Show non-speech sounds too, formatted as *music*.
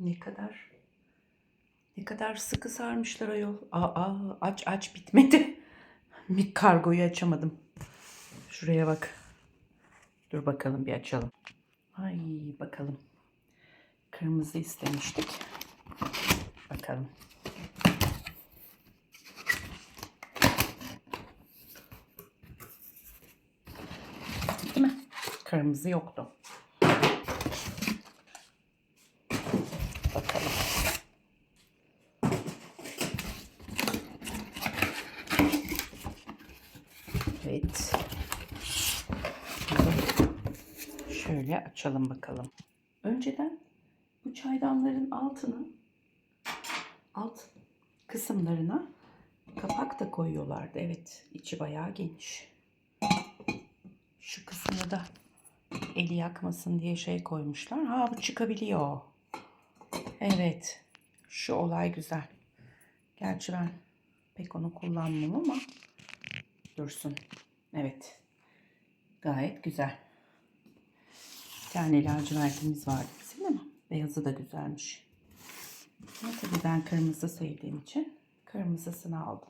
Ne kadar ne kadar sıkı sarmışlar ayol. Aa, aç aç bitmedi. *laughs* Bir kargoyu açamadım. Şuraya bak. Dur bakalım bir açalım. Ay bakalım. Kırmızı istemiştik. Bakalım. Değil mi? Kırmızı yoktu. Bakalım. Evet. Şöyle açalım bakalım. Önceden bu çaydanların altını alt kısımlarına kapak da koyuyorlardı. Evet, içi bayağı geniş. Şu kısmına da eli yakmasın diye şey koymuşlar. Ha bu çıkabiliyor. Evet. Şu olay güzel. Gerçi ben pek onu kullanmam ama dursun. Evet. Gayet güzel. Bir tane lacivertimiz vardı bizim ama beyazı da güzelmiş. Tabii ben kırmızı sevdiğim için kırmızısını aldım.